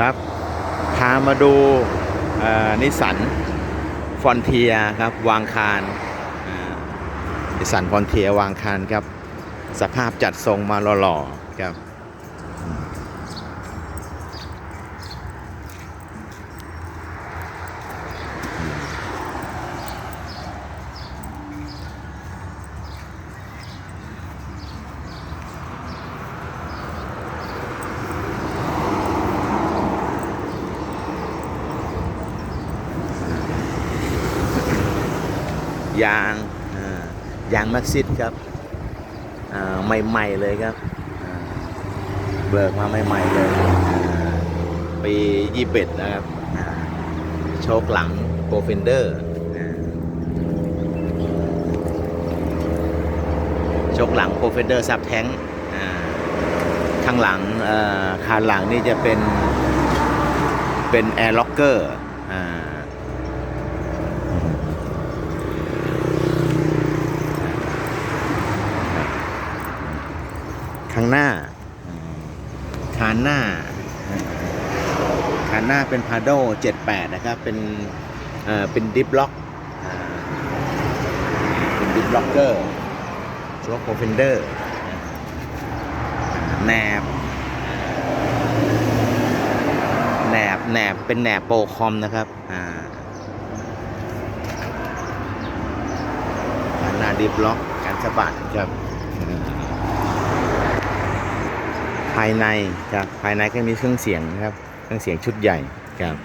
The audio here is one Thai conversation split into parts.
ครับ พามาดูนิสสันฟอนเทียครับวางคารนิสสันฟอนเทียวางคารครับ สภาพจัดทรงมาหล่อๆครับ ยางยางแม็กซิสครับใหม่ๆเลยครับเบิกมาใหม่ๆเลยปียี่สิบนะครับโชคหลังโปรเฟนเดอร์โชคหลังโปรเฟนเดอร์ซับแท้งข้างหลังคานหลังนี่จะเป็นเป็นแอร์ล็อกเกอร์อ่า ข้างหน้าคาน หน้าคานหน้าเป็นพาโด78 นะครับ เป็นเอ่อเป็นดิฟล็อกเป็นดิฟล็อกเกอร์โชว์โปรเฟนเดอร์แหนบแหนบแหนบเป็นแหนบโปรคอมนะครับอ่าคานหน้าดิฟล็อกการสะบัดครับ ภายในครับภายในก็มีเครื่องเสียงนะครับ เครื่องเสียงชุดใหญ่ครับ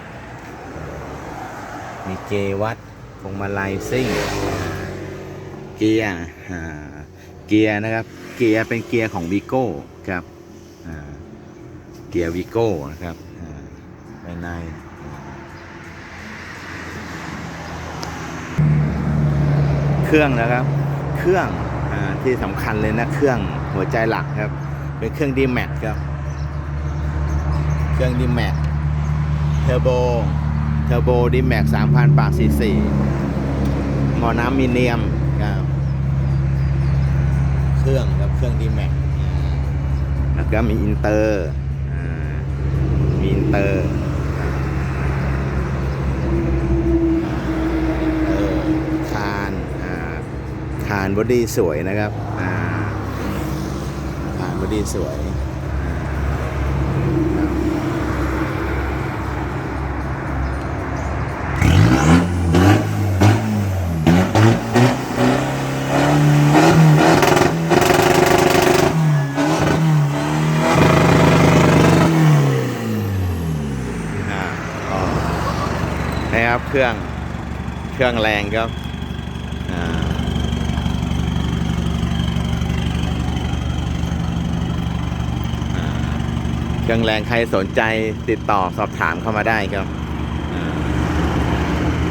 มีเกวัดพวงมาลัยซิ่ง เกียร์เกียร์นะครับ เกียร์เป็นเกียร์ของวีโก้ครับเกียร์วีโก้นะครับภายในเครื่องนะครับ เครื่องอที่สำคัญเลยนะ เครื่องหัวใจหลักครับ เป็นเครื่องดีแม็กครับ เครื่องดีแม็กเทอร์โบ เทอร์โบดีแม็กสามพันปากซีซีหมอน้ำมีเนียมครับ เครื่องครับเครื่องดีแม็กแล้วก็มีอินเตอร์มีอินเตอร์คานอ่าคานบอดี้สวยนะครับ อ่าผ่านบ อดีสวยอ่าอ๋อนะครับเครื่องเครื่องแรงครับ เครื่องแรงใครสนใจติดต่อสอบถามเข้ามาได้ครับ